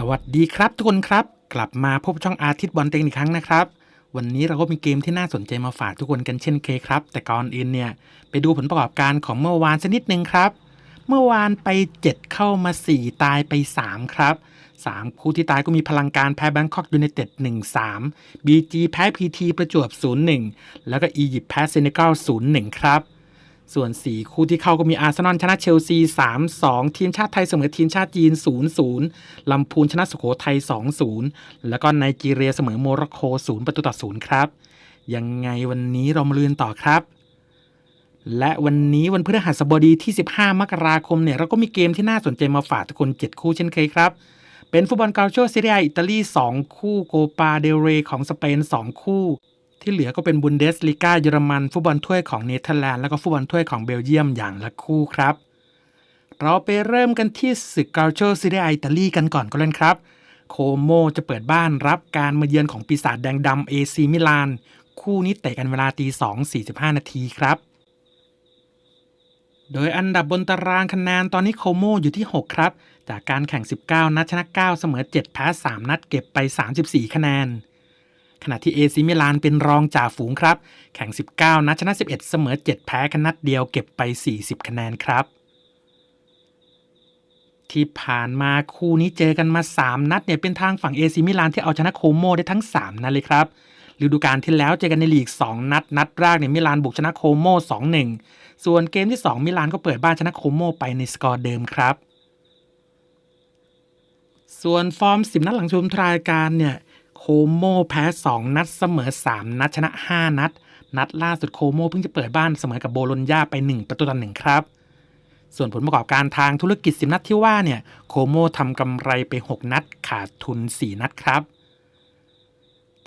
สวัสดีครับทุกคนครับ กลับมาพบช่องอาทิตย์บอลเต็งอีกครั้งนะครับ วันนี้เราก็มีเกมที่น่าสนใจมาฝากทุกคนกันเช่นเคยครับ แต่ก่อนอื่นเนี่ยไปดูผลประกอบการของเมื่อวานสักนิดนึงครับ เมื่อวานไป 7 เข้ามา 4 ตายไป 3 ครับ 3 คู่ที่ตายก็มีพลังการแพ้แบงคอกยูไนเต็ด1-3 BG แพ้ PT ประจวบ 0-1 แล้วก็อียิปต์แพ้เซเนกัล0-1 ครับ ส่วน 4 คู่ที่เข้าก็มีอาร์เซนอลชนะเชลซี 3-2 ทีมชาติไทยเสมอทีมชาติจีน 0-0 ลำพูนชนะสุโขทัย 2-0 แล้วก็ไนจีเรียเสมอโมร็อกโก 0 ประตูต่อ 0 ครับ ยังไงวันนี้เรามาเรียนต่อครับ และวันนี้วันพฤหัสบดีที่ 15 มกราคมเนี่ยเราก็มีเกมที่น่าสนใจมาฝากทุกคน 7 คู่เช่นเคยครับเป็นฟุตบอลกาโชซีเรียอิตาลี 2 คู่โกปาเดเรของสเปน 2 คู่ ที่เหลือก็เป็นบุนเดสลีกาเยอรมันฟุตบอลถ้วยของเนเธอร์แลนด์แล้วก็ฟุตบอลถ้วยของเบลเยียมอย่างละคู่ครับ เราไปเริ่มกันที่ศึกกาโชซีเรียอิตาลีกันก่อนก็เล่นครับ โคโมจะเปิดบ้านรับการมาเยือนของปีศาจแดงดำเอซีมิลาน คู่นี้เตะกันเวลาตี2 45นาทีครับ โดยอันดับบนตารางคะแนนตอนนี้โคโมอยู่ที่ 6 ครับ จากการแข่ง 19 นัดชนะ 9 เสมอ 7 แพ้ 3 นัดเก็บไป 34 คะแนน ขณะที่เอซิมิลานเป็นรองจ่าฝูงครับ แข่ง 19 นัดชนะ 11 เสมอ 7 แพ้กันนัดเดียวเก็บไป 40 คะแนนครับ ที่ผ่านมาคู่นี้เจอกันมา 3 นัดเนี่ยเป็นทางฝั่งเอซิมิลานที่เอาชนะโคโมได้ทั้ง 3 นัดเลยครับฤดูกาลที่แล้วเจอกันในลีก 2 นัด นัดแรกเนี่ยมิลานบุกชนะโคโม2-1 ส่วนเกมที่ 2 มิลานก็เปิดบ้านชนะโคโมไปในสกอร์เดิมครับ ส่วนฟอร์ม 10 นัดหลังชมรายการเนี่ย โคโมแพ้2 นัดเสมอ 3 นัดชนะ 5 นัด นัดล่าสุดโคโมเพิ่งจะเปิดบ้านเสมอกับโบโลญญาไป 1 ประตูต่อหนึ่งครับ ส่วนผลประกอบการทางธุรกิจ 10 นัดที่ว่าเนี่ยโคโมทำกำไรไป 6 นัดขาดทุน 4 นัดครับ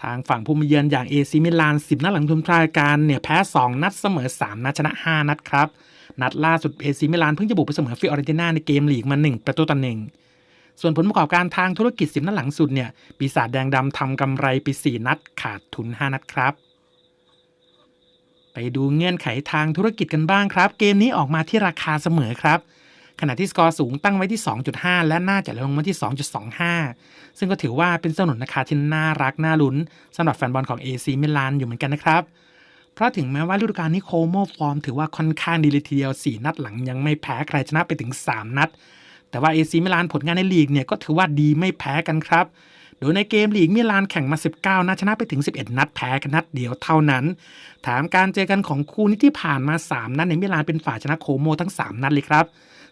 ทางฝั่งผู้มาเยือนอย่างเอซิมิลาน 10 นัดหลังชมรายการเนี่ยแพ้ 2 นัดเสมอ 3 นัดชนะ 5 นัดครับ นัดล่าสุดเอซิมิลานเพิ่งจะบุกไปเสมอฟิออเรนติน่าในเกมลีกมา 1 ประตูต่อหนึ่ง ส่วนผลประกอบการทางธุรกิจ10นัดหลังสุดเนี่ยปีศาจแดงดำทำกำไรไป 4 นัดขาดทุน 5 นัดครับ ไปดูเงื่อนไขทางธุรกิจกันบ้างครับ เกมนี้ออกมาที่ราคาเสมอครับ ขณะที่สกอร์สูงตั้งไว้ที่ 2.5 และน่าจะลงมาที่ 2.25 ซึ่งก็ถือว่าเป็นสนุนราคาที่น่ารักน่าลุ้นสำหรับแฟนบอลของ AC มิลานอยู่เหมือนกันนะครับเพราะถึงแม้ว่าฤดูกาลนี้โคโมฟอร์มถือว่าค่อนข้างดีเลยทีเดียว 4 นัดหลังยังไม่แพ้ใครชนะไปถึง 3 นัด แต่ว่า AC มิลานผลงานในลีกเนี่ยก็ถือว่าดีไม่แพ้กันครับ โดยในเกมลีกมิลานแข่งมา 19 นัดชนะไปถึง 11 นัดแพ้กันนัดเดียวเท่านั้นถามการเจอกันของคู่นี้ที่ผ่านมา 3 นัดในมิลานเป็นฝ่ายชนะโคโมทั้ง 3 นัดเลยครับ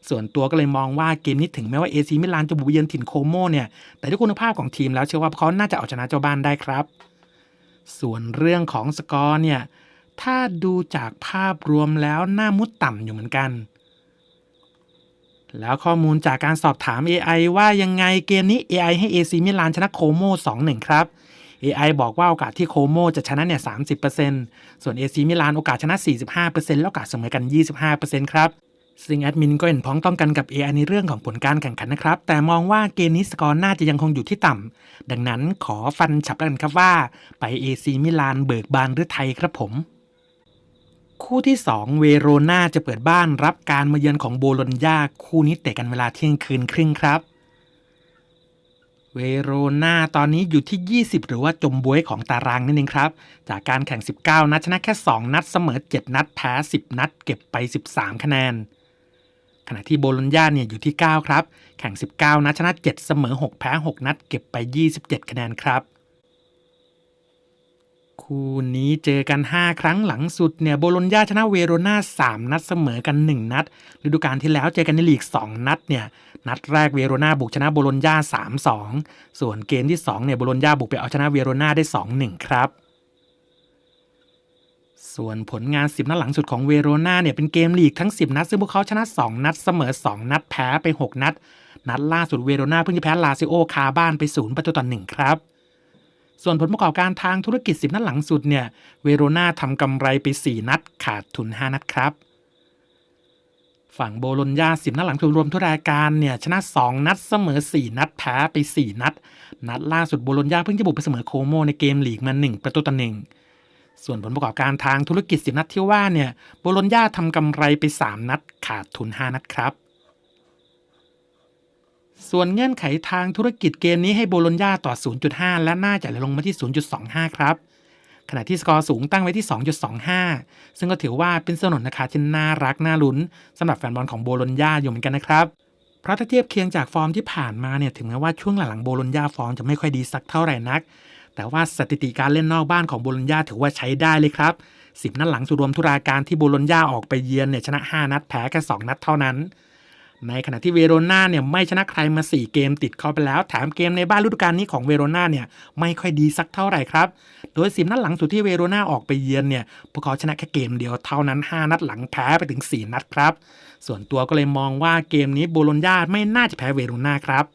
ส่วนตัวก็เลยมองว่าเกมนี้ถึงแม้ว่าเอซีมิลานจะบุกเยือนถิ่นโคโมเนี่ย แต่ด้วยคุณภาพของทีมแล้วเชื่อว่าเขาน่าจะเอาชนะเจ้าบ้านได้ครับ ส่วนเรื่องของสกอร์เนี่ย ถ้าดูจากภาพรวมแล้วน่ามุดต่ำอยู่เหมือนกัน แล้วข้อมูลจากการสอบถาม AI ว่ายังไงเกมนี้ AI ให้ AC มิลานชนะโคโม2-1 ครับ AI บอกว่าโอกาสที่โคโมจะชนะเนี่ย 30%ส่วน AC มิลานโอกาสชนะ 45%แล้วโอกาสเสมอกัน 25%ครับ ซึ่งแอดมินก็เห็นพ้องต้องกันกับ AI ในเรื่องของผลการแข่งขันนะครับ แต่มองว่าเกมนี้สกอร์น่าจะยังคงอยู่ที่ต่ำ ดังนั้นขอฟันฉับแล้วกันครับว่า ไป AC มิลานเบิกบานหรือไทยครับผม คู่ที่ 2 เวโรนาจะเปิดบ้านรับการมาเยือนของโบโลญญาคู่นี้เตะกันเวลาเที่ยงคืนครึ่งครับ เวโรนาตอนนี้อยู่ที่ 20 หรือว่าจมบวยของตารางนั่นเองครับ จากการแข่ง 19 นัดชนะแค่ 2 นัดเสมอ 7 นัดแพ้ 10 นัด เก็บไป 13 คะแนน ขณะที่โบโลญญาเนี่ยอยู่ที่ 9 ครับ แข่ง 19 นัดชนะ 7 เสมอ 6 แพ้ 6 นัด เก็บไป 27 คะแนนครับ คู่นี้เจอกัน 5 ครั้งหลังสุดเนี่ยโบโลญญาชนะเวโรนา3 นัดเสมอกัน 1 นัดฤดูกาลที่แล้วเจอกันในลีก 2 นัดเนี่ยนัดแรกเวโรนาบุกชนะโบโลญญา3-2 ส่วนเกมที่2เนี่ยโบโลญญาบุกไปเอาชนะเวโรนาได้ 2-1 ครับส่วนผลงาน 10 นัดหลังสุดของเวโรนาเนี่ยเป็นเกมลีกทั้ง 10 นัด ซึ่งพวกเขาชนะ 2 นัดเสมอ 2 นัดแพ้ไป 6 นัด นัดล่าสุดเวโรนาเพิ่งจะแพ้ลาซิโอคาบ้านไป 0 ประตูต่อ1ครับ ส่วนผลประกอบการทางธุรกิจ 10 นัดหลังสุดเนี่ย เวโรนาทำกำไรไป 4 นัด ขาดทุน 5 นัดครับ ฝั่งโบโลญญา 10 นัดหลังสุดรวมทุกรายการเนี่ย ชนะ 2 นัดเสมอ 4 นัดแพ้ไป 4 นัด นัดล่าสุดโบโลญญาเพิ่งจะบุกไปเสมอโคโมในเกมลีกมา 1 ประตูต่อ1ส่วนผลประกอบการทางธุรกิจ 10 นัดที่ว่าเนี่ย โบโลญญาทำกำไรไป 3 นัด ขาดทุน 5 นัดครับ ส่วนเงื่อนไขทางธุรกิจเกมนี้ให้โบโลญญาต่อ 0.5 และน่าจะลงมาที่ 0.25 ครับ ขณะที่สกอร์สูงตั้งไว้ที่ 2.25 ซึ่งก็ถือว่าเป็นสนนราคาที่น่ารักน่าลุ้นสำหรับแฟนบอลของโบโลญญาอยู่เหมือนกันนะครับเพราะถ้าเทียบเคียงจากฟอร์มที่ผ่านมาเนี่ยถึงแม้ว่าช่วงหลังๆโบโลญญาฟอร์มจะไม่ค่อยดีสักเท่าไหร่นัก แต่ว่าสถิติการเล่นนอกบ้านของโบโลญญาถือว่าใช้ได้เลยครับ10นัดหลังสุดรวมทุราการที่โบโลญญาออกไปเยือนเนี่ยชนะ 5 นัดแพ้แค่2นัดเท่านั้น ในขณะที่เวโรนาเนี่ยไม่ชนะใครมา 4 เกมติดเข้าไปแล้ว แถมเกมในบ้านฤดูกาลนี้ของเวโรนาเนี่ยไม่ค่อยดีสักเท่าไหร่ครับ โดยสิบนัดหลังสุดที่เวโรนาออกไปเยือนเนี่ยพวกเขาชนะแค่เกมเดียวเท่านั้น 5 นัดหลังแพ้ไปถึง 4 นัดครับ ส่วนตัวก็เลยมองว่าเกมนี้โบโลญญาไม่น่าจะแพ้เวโรนาครับ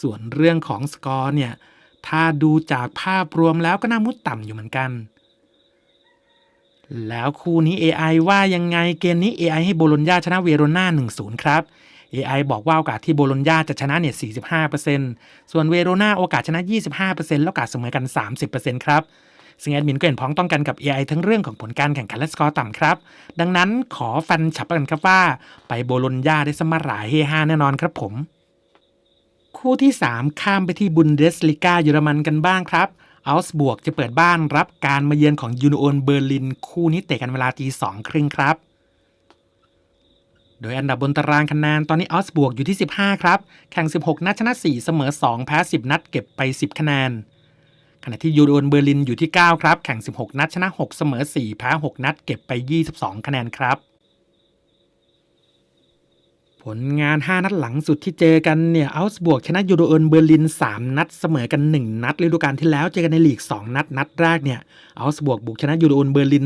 ส่วนเรื่องของสกอร์เนี่ยถ้าดูจากภาพรวมแล้วก็น่ามุดต่ำอยู่เหมือนกัน แล้วคู่นี้ AI ว่ายังไงเกมนี้ AI ให้โบโลญญาชนะเวโรนา1-0 ครับ AI บอกว่าโอกาสที่โบโลญญาจะชนะเนี่ย 45%ส่วนเวโรนาโอกาสชนะ 25%แล้วโอกาสเสมอกัน 30%ครับ ซึ่งแอดมินก็เห็นพ้องต้องกันกับ AI ทั้งเรื่องของผลการแข่งขันและสกอร์ต่ำครับ ดังนั้นขอฟันฉับกันครับว่า ไปโบโลญญาได้สมาหรายเฮฮาแน่นอนครับผม คู่ที่ 3 ข้ามไปที่บุนเดสลิกาเยอรมันกันบ้างครับ อัลส์บวกจะเปิดบ้านรับการมาเยือนของยูนโอนเบอร์ลินคู่นี้เตะกันเวลาตีสองครึ่งครับ โดยอันดับบนตารางคะแนนตอนนี้อัลส์บวกอยู่ที่ 15 ครับ แข่ง 16 นัดชนะ 4 เสมอ 2 แพ้ 10 นัดเก็บไป 10 คะแนน ขณะที่ยูโนโอนเบอร์ลินอยู่ที่ 9 ครับ แข่ง 16 นัดชนะ 6 เสมอ 4 แพ้ 6 นัดเก็บไป 22 คะแนนครับ ผลงาน 5 นัดหลังสุดที่เจอกันเนี่ยอัลส์บวกชนะยูโรเอินเบอร์ลิน 3 นัดเสมอกัน 1 นัดฤดูกาลที่แล้วเจอกันในลีก 2 นัดนัดแรกเนี่ยอัลส์บวกบุกชนะยูโรเอินเบอร์ลิน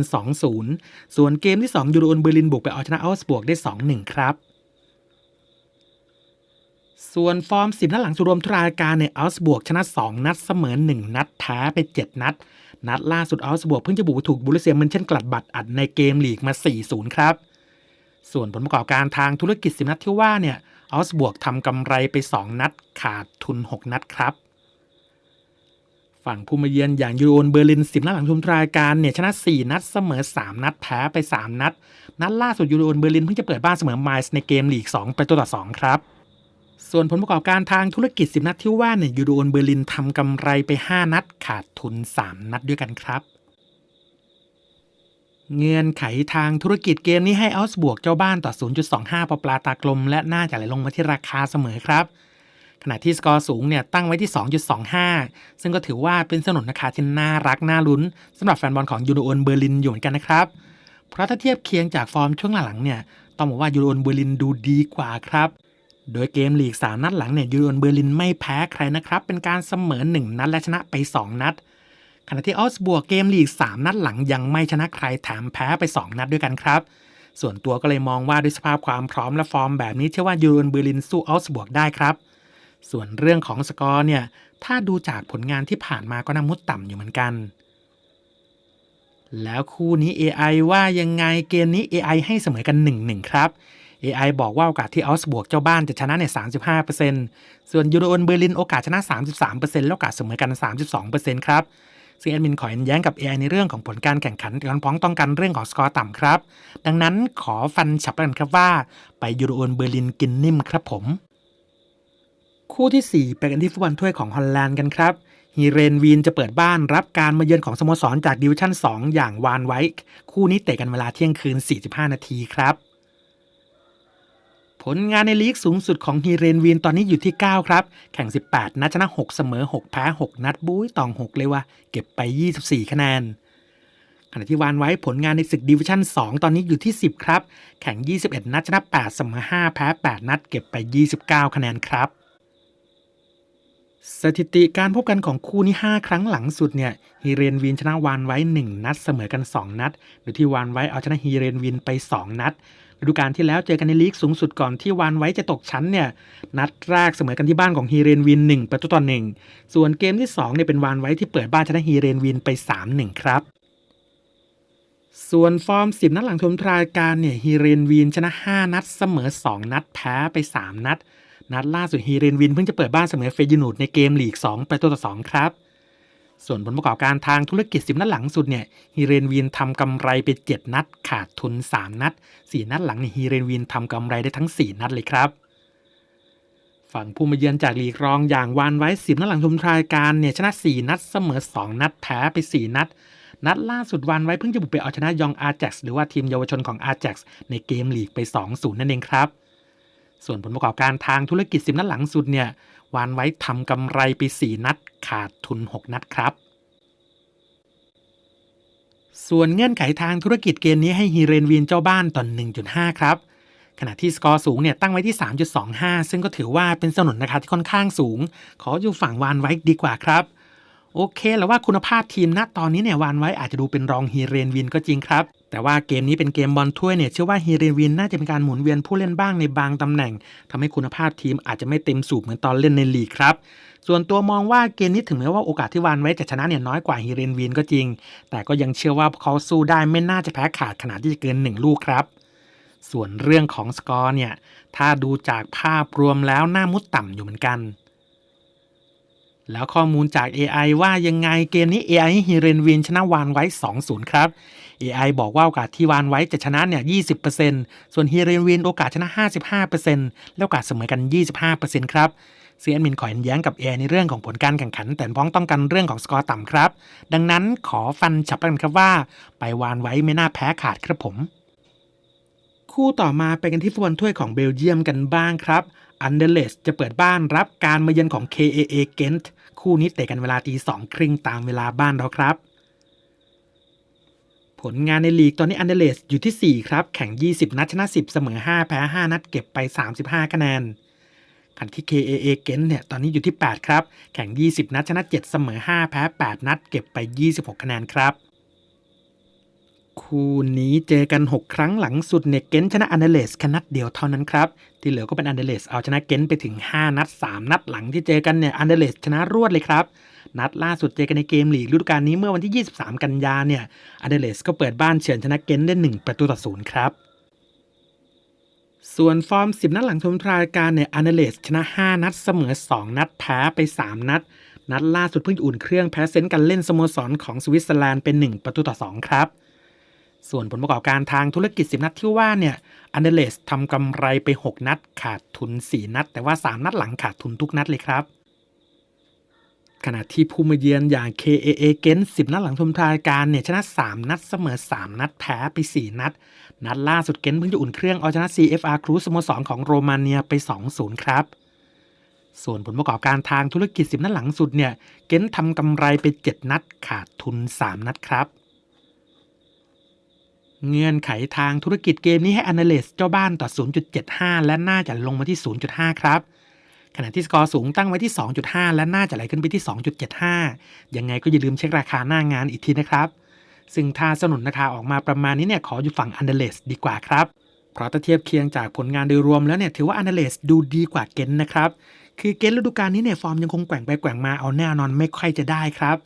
2-0 ส่วนเกมที่ 2ยูโรเอินเบอร์ลินบุกไปเอาชนะอัลส์บวกได้ 2-1 ครับส่วนฟอร์ม10นัดหลังสุดรวมทุกรายการเนี่ยอัลส์บวกชนะ 2 นัดเสมอ 1 นัดแพ้ไป 7 นัด นัดล่าสุดอัลส์บวกเพิ่งจะบุกถูกบุรุเซียมันเช่นกลัดบัตรอัดในเกมลีกมา 4-0 ครับ ส่วนผลประกอบการทางธุรกิจ 10 นัดที่ว่าเนี่ยอัลส์บวกทำกำไรไป 2 นัดขาดทุน 6 นัดครับ ฝั่งผู้มาเยือนอย่างยูโรนเบอร์ลิน 10 นัดหลังทุมรายการเนี่ยชนะ 4 นัดเสมอ 3 นัดแพ้ไป 3 นัด นัดล่าสุดยูโรนเบอร์ลินเพิ่งจะเปิดบ้านเสมอไมล์ในเกมลีก2ไปตัวต่อ 2 ครับ ส่วนผลประกอบการทางธุรกิจ 10 นัดที่ว่าเนี่ยยูโรนเบอร์ลินทำกำไรไป 5 นัดขาดทุน 3 นัดด้วยกันครับ เงื่อนไขทางธุรกิจเกมนี้ให้อัลส์บวกเจ้าบ้านต่อ 0.25 ปอปลาตากลม และน่าจะไหลลงมาที่ราคาเสมอครับ ขณะที่สกอร์สูงเนี่ยตั้งไว้ที่ 2.25 ซึ่งก็ถือว่าเป็นสนุนราคาที่น่ารักน่าลุ้นสำหรับแฟนบอลของยูโรอนเบอร์ลินอยู่เหมือนกันนะครับ เพราะถ้าเทียบเคียงจากฟอร์มช่วงหลังๆเนี่ยต้องบอกว่ายูโรอนเบอร์ลินดูดีกว่าครับโดยเกมลีก 3 นัดหลังเนี่ยยูโรนเบอร์ลินไม่แพ้ใครนะครับ เป็นการเสมอ 1 นัดและชนะไป 2 นัด ขณะที่ออสบวกเกมลีก 3 นัดหลังยังไม่ชนะใครแถมแพ้ไป 2 นัดด้วยกันครับ ส่วนตัวก็เลยมองว่าด้วยสภาพความพร้อมและฟอร์มแบบนี้เชื่อว่ายูโรนเบอร์ลินสู้ออสบวกได้ครับ ส่วนเรื่องของสกอร์เนี่ยถ้าดูจากผลงานที่ผ่านมาก็น่ามุดต่ำอยู่เหมือนกัน แล้วคู่นี้ AI ว่ายังไงเกมนี้ AI ให้เสมอกัน 1-1 ครับ AI บอกว่าโอกาสที่ออสบวกเจ้าบ้านจะชนะใน35%ส่วนยูโรนเบอร์ลินโอกาสชนะ 33%แล้วโอกาสเสมอกัน 32%ครับ ซึ่งแอดมินขอเห็นแย้งกับ AI ในเรื่องของผลการแข่งขันย้อนพ้องต้องกันเรื่องของสกอร์ต่ำครับ ดังนั้นขอฟันฉับกันครับว่า ไปยูโรโอนเบอร์ลินกินนิ่มครับผม คู่ที่ 4 ไปกันที่ฟุตบอลถ้วยของฮอลแลนด์กันครับฮีเรนวีนจะเปิดบ้านรับการมาเยือนของสโมสรจากดิวิชั่น 2 อย่างวานไว้คู่นี้เตะกันเวลาเที่ยงคืน 45 นาทีครับ ผลงานในลีกสูงสุดของฮีเรนวีนตอนนี้อยู่ที่ 9 ครับ แข่ง 18 นัดชนะ 6 เสมอ 6 แพ้ 6 นัดบุ้ยตอง 6 เลยว่าเก็บไป 24 คะแนนขณะที่วานไว้ผลงานในศึกดิวิชั่น 2 ตอนนี้อยู่ที่ 10 ครับ แข่ง 21 นัดชนะ 8 เสมอ 5 แพ้ 8 นัดเก็บไป 29 คะแนนครับ สถิติการพบกันของคู่นี้ 5 ครั้งหลังสุดเนี่ยฮีเรนวินชนะวานไว้ 1 นัดเสมอกัน 2 นัด โดยที่วานไว้เอาชนะฮีเรนวินไป 2 นัด ฤดูกาลที่แล้วเจอกันในลีกสูงสุดก่อนที่วานไว้จะตกชั้นเนี่ยนัดแรกเสมอกันที่บ้านของฮีเรนวิน1ประตูต่อ1ส่วนเกมที่2เนี่ยเป็นวานไว้ที่เปิดบ้านชนะฮีเรนวินไป 3-1 ครับส่วนฟอร์ม 10 นัดหลังทวมรายการเนี่ยฮีเรนวินชนะ 5 นัดเสมอ 2 นัดแพ้ไป 3 นัด นัดล่าสุดฮีเรนวินเพิ่งจะเปิดบ้านเสมอเฟยูนูดในเกมลีก2ประตูต่อ 2 ครับ ส่วนผลประกอบการทางธุรกิจ 10 นัดหลังสุดเนี่ยฮีเรนวินทำกำไรไป 7 นัด ขาดทุน 3 นัด 4 นัดหลังเนี่ยฮีเรนวินทำกำไรได้ทั้ง 4 นัดเลยครับ ฝั่งผู้มาเยือนจากลีกรองอย่างวานไว้สิบนัดหลังชมรายการเนี่ยชนะ 4 นัดเสมอ 2 นัดแพ้ไป 4 นัด นัดล่าสุดวานไว้เพิ่งจะบุกไปเอาชนะยองอาแจ็กหรือว่าทีมเยาวชนของอาแจ็กในเกมลีกไป 2-0 นั่นเองครับส่วนผลประกอบการทางธุรกิจ 10 นัดหลังสุดเนี่ย วานไว้ทำกำไรไป 4 นัด ขาดทุน 6 นัดครับ ส่วนเงื่อนไขทางธุรกิจเกมนี้ให้ฮีเรนวีนเจ้าบ้านต่อ1.5 ครับ ขณะที่สกอร์สูงเนี่ยตั้งไว้ที่ 3.25 ซึ่งก็ถือว่าเป็นสนุนราคาที่ค่อนข้างสูง ขออยู่ฝั่งวานไว้ดีกว่าครับ โอเคแล้วว่าคุณภาพทีมณตอนนี้เนี่ยวานไว้อาจจะดูเป็นรองฮีเรนวินก็จริงครับ แต่ว่าเกมนี้เป็นเกมบอลถ้วยเนี่ยเชื่อว่าฮีเรนวินน่าจะเป็นการหมุนเวียนผู้เล่นบ้างในบางตำแหน่งทำให้คุณภาพทีมอาจจะไม่เต็มสูบเหมือนตอนเล่นในลีกครับส่วนตัวมองว่าเกมนี้ถึงแม้ว่าโอกาสที่วานไว้จะชนะเนี่ยน้อยกว่าฮีเรนวินก็จริง แต่ก็ยังเชื่อว่าเขาสู้ได้ไม่น่าจะแพ้ขาดขนาดที่จะเกิน 1 ลูกครับส่วนเรื่องของสกอร์เนี่ยถ้าดูจากภาพรวมแล้วหน้ามุดต่ำอยู่เหมือนกัน แล้วข้อมูลจาก AI ว่ายังไงเกมนี้ AI ฮีเรนวินชนะวานไว้ 2-0 ครับ AI บอกว่าโอกาสที่วานไว้จะชนะเนี่ย20%ส่วนฮีเรนวินโอกาสชนะ 55%แล้วโอกาสเสมอกัน 25%ครับซีแอดมินขอเห็นแย้งกับ AI ในเรื่องของผลการแข่งขัน แต่พ้องต้องกันเรื่องของสกอร์ต่ำครับ ดังนั้นขอฟันฉับกันครับว่า ไปวานไว้ไม่น่าแพ้ขาดครับผม คู่ต่อมาไปกันที่ฟุตบอลถ้วยของเบลเยียมกันบ้างครับอันเดเลสจะเปิดบ้านรับการมาเยือนของ KAA เกนต์ คู่นี้เตะกันเวลาตีสองครึ่งตามเวลาบ้านเราครับ ผลงานในลีกตอนนี้อันเดเลสอยู่ที่ 4 ครับ แข่ง 20 นัดชนะ 10 เสมอ 5 แพ้ 5 นัดเก็บไป 35 คะแนนขันที่ KAA เกนเนี่ยตอนนี้อยู่ที่ 8 ครับ แข่ง 20 นัดชนะ 7 เสมอ 5 แพ้ 8 นัดเก็บไป 26 คะแนนครับ คู่นี้เจอกัน 6 ครั้งหลังสุดเนี่ยเก้นชนะอันเดเลสแค่นัดเดียวเท่านั้นครับ ที่เหลือก็เป็นอันเดเลสเอาชนะเก้นไปถึง 5 นัด 3 นัดหลังที่เจอกันเนี่ยอันเดเลสชนะรวดเลยครับ นัดล่าสุดเจอกันในเกมลีกฤดูกาลนี้เมื่อวันที่ 23 กันยาเนี่ยอันเดเลสก็เปิดบ้านเฉือนชนะเก้นได้ 1 ประตูต่อศูนย์ครับส่วนฟอร์ม 10 นัดหลังชมรายการเนี่ยอันเดเลสชนะ 5 นัดเสมอ 2 นัดแพ้ไป 3 นัด นัดล่าสุดเพิ่งอุ่นเครื่องแพ้เซนต์กันเล่นสโมสรของสวิตเซอร์แลนด์เป็น 1 ประตูต่อ 2 ครับ ส่วนผลประกอบการทางธุรกิจ 10 นัดที่ว่าเนี่ยอันเดเลสทำกำไรไป 6 นัด ขาดทุน 4 นัด แต่ว่า 3 นัดหลังขาดทุนทุกนัดเลยครับ ขณะที่ผู้มาเยือนอย่าง KAA เกน10 นัดหลังชมรายการเนี่ยชนะ 3 นัดเสมอ 3 นัดแพ้ไป 4 นัด นัดล่าสุดเกนเพิ่งจะอุ่นเครื่องเอาชนะ CFR ครูสโมสรของโรมาเนียไป 2-0 ครับส่วนผลประกอบการทางธุรกิจ 10 นัดหลังสุดเนี่ย เกนทำกำไรไป 7 นัด ขาดทุน 3 นัดครับ เงื่อนไขทางธุรกิจเกมนี้ให้ Analyst เจ้าบ้านต่อ 0.75 และน่าจะลงมาที่ 0.5 ครับ ขณะที่สกอร์สูงตั้งไว้ที่ 2.5 และน่าจะไหลขึ้นไปที่ 2.75 ยังไงก็อย่าลืมเช็คราคาหน้างานอีกทีนะครับ ซึ่งถ้าสนุนราคาออกมาประมาณนี้เนี่ยขออยู่ฝั่ง Analyst ดีกว่าครับ เพราะถ้าเทียบเคียงจากผลงานโดยรวมแล้วเนี่ยถือว่า Analyst ดูดีกว่าเกนนะครับ คือเกนฤดูกาลนี้เนี่ยฟอร์มยังคงแกว่งไปแกว่งมาเอาแน่นอนไม่ค่อยจะได้ครับ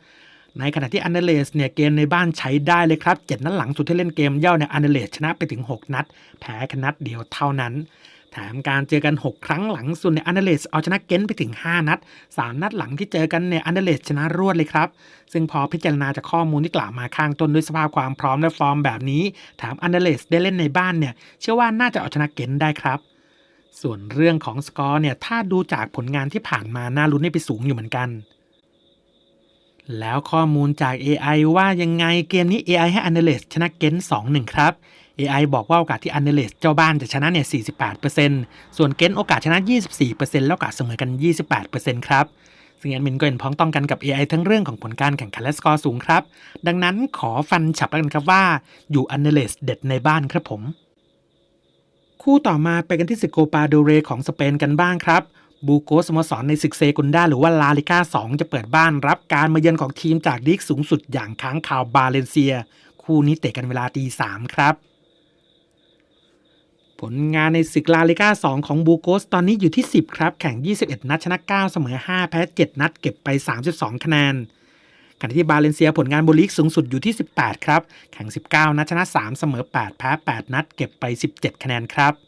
ในขณะที่อันเดเลสเนี่ยเกมในบ้านใช้ได้เลยครับเจ็ดนัดหลังสุดที่เล่นเกมเย่าเนี่ยอันเดเลสชนะไปถึง 6 นัด แพ้แค่นัดเดียวเท่านั้น แถมการเจอกัน 6 ครั้งหลังสุดเนี่ยอันเดเลสเอาชนะเกนไปถึง 5 นัด 3 นัดหลังที่เจอกันเนี่ยอันเดเลสชนะรวดเลยครับ ซึ่งพอพิจารณาจากข้อมูลที่กล่าวมาข้างต้นด้วยสภาพความพร้อมและฟอร์มแบบนี้ แถมอันเดเลสได้เล่นในบ้านเนี่ยเชื่อว่าน่าจะเอาชนะเกนได้ครับส่วนเรื่องของสกอร์เนี่ยถ้าดูจากผลงานที่ผ่านมาน่าลุ้นให้ไปสูงอยู่เหมือนกัน แล้วข้อมูลจาก AI ว่ายังไงเกมนี้ AI ให้ Analyst ชนะเกน2-1 ครับ AI บอกว่าโอกาสที่ Analyst เจ้าบ้านจะชนะเนี่ย 48%ส่วนเกนโอกาสชนะ 24%แล้วโอกาสเสมอกัน 28%ครับ ซึ่งแอดมินก็เห็นพ้องต้องกันกับ AI ทั้งเรื่องของผลการแข่งขันและสกอร์สูงครับ ดังนั้นขอฟันฉับแล้วกันครับว่าอยู่ Analyst เด็ดในบ้านครับผม คู่ต่อมาไปกันที่สโกปาโดเรของสเปนกันบ้างครับ บูโกสโมสรในศึกเซกุนดาหรือว่าลาลิก้า 2 จะเปิดบ้านรับการมาเยือนของทีมจากลีกสูงสุดอย่างค้างคาวบาเลนเซีย คู่นี้เตะกันเวลาตีสามครับ ผลงานในศึกลาลิก้า 2 ของบูโกสตอนนี้อยู่ที่ 10 ครับ แข่ง 21 นัดชนะ 9 เสมอ 5 แพ้ 7 นัดเก็บไป 32 คะแนนขณะที่บาเลนเซียผลงานบนลีกสูงสุดอยู่ที่ 18 ครับ แข่ง 19 นัดชนะ 3 เสมอ 8 แพ้ 8 นัดเก็บไป 17 คะแนนครับ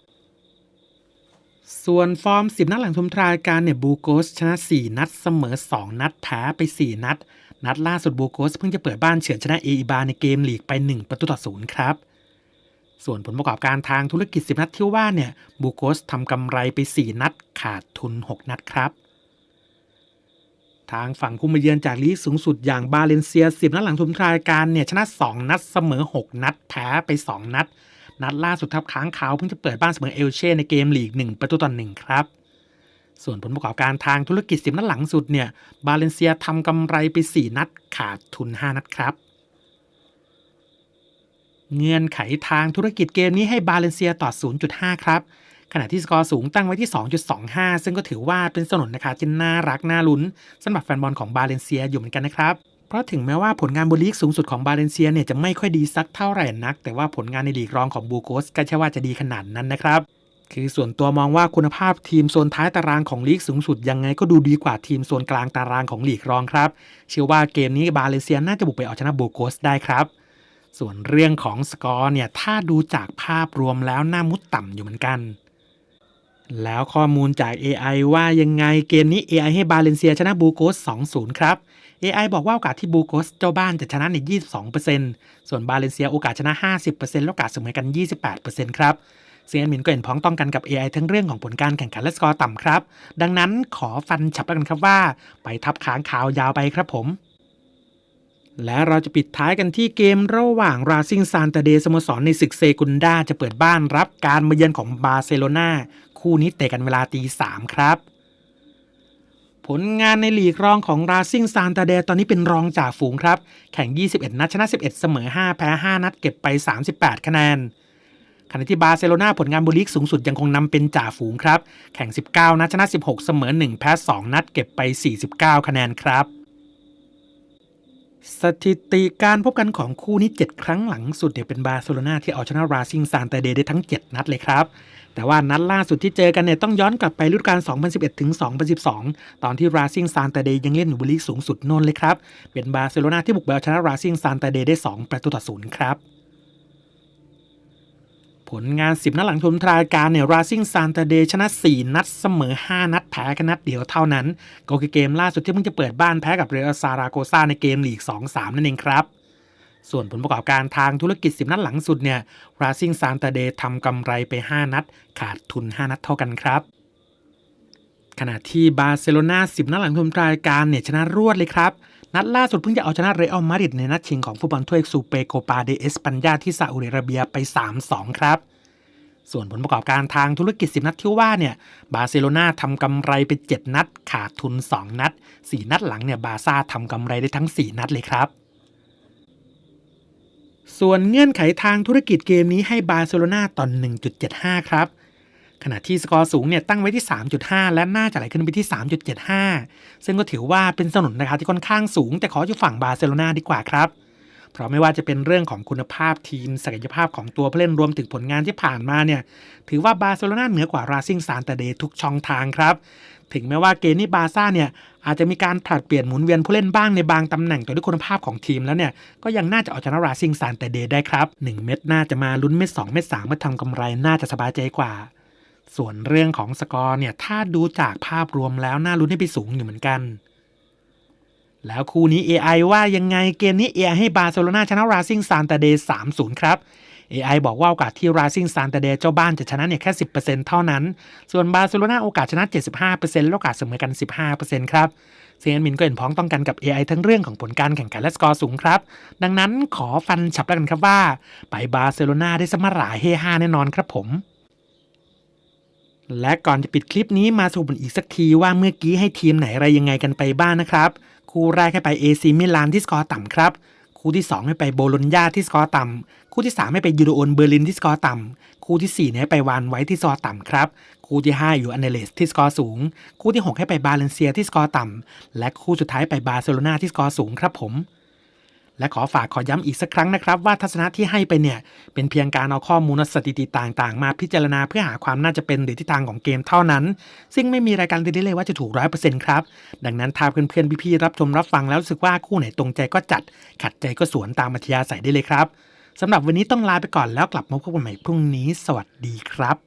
ส่วนฟอร์ม 10 นัดหลังชมรายการเนี่ยบูโกสชนะ 4 นัดเสมอ 2 นัดแพ้ไป 4 นัด นัดล่าสุดบูโกสเพิ่งจะเปิดบ้านเฉือนชนะเออิบาในเกมลีกไป 1 ประตูต่อศูนย์ครับ ส่วนผลประกอบการทางธุรกิจ 10 นัดที่ว่าเนี่ยบูโกสทำกำไรไป 4 นัดขาดทุน 6 นัดครับ ทางฝั่งคู่มาเยือนจากลีกสูงสุดอย่างบาเลนเซีย 10 นัดหลังทุนรายการเนี่ยชนะ 2 นัดเสมอ 6 นัดแพ้ไป 2 นัด นัดล่าสุดทับค้างขาวเพิ่งจะเปิดบ้านเสมอเอลเช่ในเกมลีก 1 ประตูต่อ1ครับ ส่วนผลประกอบการทางธุรกิจ10นัดหลังสุดเนี่ยบาเลนเซียทำกำไรไป 4 นัดขาดทุน 5 นัดครับ เงื่อนไขทางธุรกิจเกมนี้ให้บาเลนเซียต่อ 0.5 ครับ ขณะที่สกอร์สูงตั้งไว้ที่ 2.25 ซึ่งก็ถือว่าเป็นสนนนะคะที่น่ารักน่าลุ้นสำหรับแฟนบอลของบาเลนเซียอยู่เหมือนกันนะครับ เพราะถึงแม้ว่าผลงานบนลีกสูงสุดของบาเลนเซียเนี่ยจะไม่ค่อยดีสักเท่าไหร่นัก แต่ว่าผลงานในลีกรองของบูโกสก็ใช่ว่าจะดีขนาดนั้นนะครับ คือส่วนตัวมองว่าคุณภาพทีมโซนท้ายตารางของลีกสูงสุดยังไงก็ดูดีกว่าทีมโซนกลางตารางของลีกรองครับเชื่อว่าเกมนี้บาเลนเซียน่าจะบุกไปเอาชนะบูโกสได้ครับ ส่วนเรื่องของสกอร์เนี่ยถ้าดูจากภาพรวมแล้วน่ามุดต่ำอยู่เหมือนกัน แล้วข้อมูลจาก AI ว่ายังไงเกมนี้ AI ให้บาเลนเซียชนะบูโกส 2-0 ครับ AI บอกว่าโอกาสที่บูโกสเจ้าบ้านจะชนะใน 22%ส่วนบาเลนเซียโอกาสชนะ 50%และโอกาสเสมอกัน 28%ครับเซียนหมินก็เห็นพ้องต้องกันกับ AI ทั้งเรื่องของผลการแข่งขันและสกอร์ต่ำครับ ดังนั้นขอฟันฉับแล้วกันครับว่า ไปทับค้างข่าวยาวไปครับผมและเราจะปิดท้ายกันที่เกมระหว่างราซิงซานตาเดสโมสรในศึกเซกุนดาจะเปิดบ้านรับการมาเยือนของบาร์เซโลนา คู่นี้เตะกันเวลาตีสามครับ ผลงานในหลีกรองของราซิงซานตาเดตอนนี้เป็นรองจ่าฝูงครับ แข่ง 21 นัดชนะ 11 เสมอ 5 แพ้ 5 นัดเก็บไป 38 คะแนนขณะที่บาร์เซโลนาผลงานบุลีกสูงสุดยังคงนำเป็นจ่าฝูงครับ แข่ง 19 นัดชนะ 16 เสมอ 1 แพ้ 2 นัดเก็บไป 49 คะแนนครับ สถิติการพบกันของคู่นี้ 7 ครั้งหลังสุดเนี่ยเป็นบาร์เซโลนาที่เอาชนะราซิงซานตาเดได้ทั้ง 7 นัดเลยครับ แต่ว่านัดล่าสุดที่เจอกันเนี่ยต้องย้อนกลับไปฤดูกาล 2011 ถึง 2012 ตอนที่ราซิงซานตาเดยังเล่นอยู่บลีกสูงสุดนนเลยครับ เป็นบาร์เซโลนาที่บุกไปเอาชนะราซิงซานตาเดได้ 2 ประตูต่อศูนย์ครับผลงาน 10 นัดหลังชมรายการเนี่ยราซิงซานตาเดชนะ 4 นัดเสมอ 5 นัดแพ้แค่นัดเดียวเท่านั้น ก็คือเกมล่าสุดที่เพิ่งจะเปิดบ้านแพ้กับเรอัลซาราโกซาในเกมลีก 2-3 นั่นเองครับ ส่วนผลประกอบการทางธุรกิจ 10 นัดหลังสุดเนี่ยราซิงซานตาเดทำกำไรไป 5 นัด ขาดทุน 5 นัดเท่ากันครับ ขณะที่บาร์เซโลนา10 นัดหลังชมรายการเนี่ยชนะรวดเลยครับ นัดล่าสุดเพิ่งจะเอาชนะเรอัลมาดริดในนัดชิงของฟุตบอลถ้วยซูเปโกปาเดเอสปัญญาที่ซาอุดิอาระเบียไป 3-2 ครับส่วนผลประกอบการทางธุรกิจ 10 นัดที่ว่าเนี่ยบาร์เซโลนาทำกำไรไป 7 นัด ขาดทุน 2 นัด 4 นัดหลังเนี่ยบาร์ซ่าทำกำไรได้ทั้ง 4 นัดเลยครับ ส่วนเงื่อนไขทางธุรกิจเกมนี้ให้บาร์เซโลนาต่อ1.75 ครับ ขณะที่สกอร์สูงเนี่ยตั้งไว้ที่ 3.5 และน่าจะไหลขึ้นไปที่ 3.75 ซึ่งก็ถือว่าเป็นสนุนราคาที่ค่อนข้างสูง แต่ขออยู่ฝั่งบาร์เซโลนาดีกว่าครับ เพราะไม่ว่าจะเป็นเรื่องของคุณภาพทีม ศักยภาพของตัวผู้เล่นรวมถึงผลงานที่ผ่านมาเนี่ยถือว่าบาร์เซโลนาเหนือกว่าราซิงซานตาเดทุกช่องทางครับ ถึงแม้ว่าเกมนี้บาร์ซ่าเนี่ย อาจจะมีการผลัดเปลี่ยนหมุนเวียนผู้เล่นบ้างในบางตำแหน่งตัวด้วยคุณภาพของทีมแล้วเนี่ยก็ยังน่าจะเอาชนะราซิงซานแตาเดย์ได้ครับ 1 เม็ดน่าจะมาลุ้นเม็ด2เม็ด3มาทำกำไรน่าจะสบายใจกว่า ส่วนเรื่องของสกอร์เนี่ยถ้าดูจากภาพรวมแล้วน่าลุ้นให้ไปสูงอยู่เหมือนกัน แล้วคู่นี้ AI ว่ายังไงเกมนี้ AI ให้บาร์เซโลนาชนะราซิงซานแตาเด3-0 ครับ AI บอกว่าโอกาสที่ราซิงซานตาเดเจ้าบ้านจะชนะเนี่ยแค่ 10%เท่านั้น ส่วนบาร์เซโลนาโอกาสชนะ 75%และโอกาสเสมอกัน 15%ครับเซียนมินก็เห็นพ้องต้องกันกับ AI ทั้งเรื่องของผลการแข่งขันและสกอร์สูงครับ ดังนั้นขอฟันฉับแล้วกันครับว่า ไปบาร์เซโลนาได้สมาหราเฮฮาแน่นอนครับผมและก่อนจะปิดคลิปนี้มาสรุปอีกสักทีว่าเมื่อกี้ให้ทีมไหนอะไรยังไงกันไปบ้างนะครับ คู่แรกให้ไป AC มิลานที่สกอร์ต่ำครับ คู่ที่ 2 ให้ไปโบโลญญาที่สกอร์ต่ำคู่ที่ 3 ให้ไปยูโรโอนเบอร์ลินที่สกอร์ต่ำคู่ที่ 4 ให้ไปวานไว้ที่สกอร์ต่ำครับคู่ที่ 5 อยู่อันเดเลสที่สกอร์สูง คู่ที่ 6 ให้ไปบาเลนเซียที่สกอร์ต่ำและคู่สุดท้ายไปบาร์เซโลนาที่สกอร์สูงครับผม และขอฝากขอย้ำอีกสักครั้งนะครับว่าทัศนะที่ให้ไปเนี่ย เป็นเพียงการเอาข้อมูลสถิติต่างๆ มาพิจารณาเพื่อหาความน่าจะเป็นหรือทิศทางของเกมเท่านั้น ซึ่งไม่มีรายการที่ได้เลยว่าจะถูกร้อยเปอร์เซ็นต์ครับ ดังนั้นถ้าเพื่อนๆพี่ๆรับชมรับฟังแล้วรู้สึกว่าคู่ไหนตรงใจก็จัด ขัดใจก็สวนตามอัธยาศัยได้เลยครับสำหรับวันนี้ต้องลาไปก่อนแล้วกลับมาพบกันใหม่พรุ่งนี้ สวัสดีครับ